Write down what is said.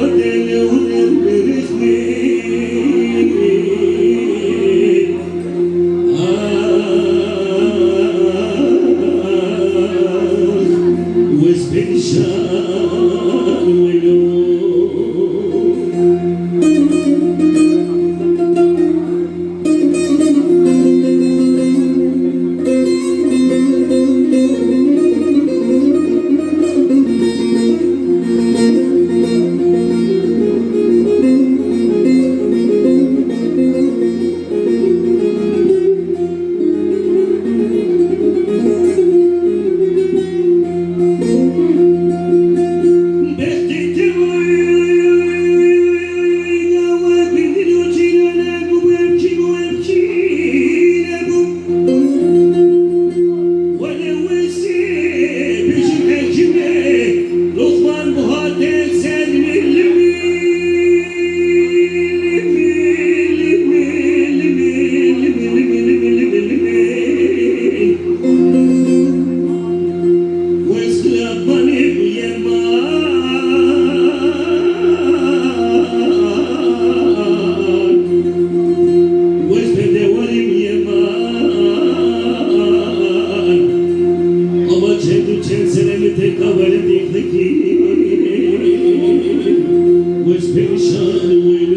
What vision. well, the dignity was patient with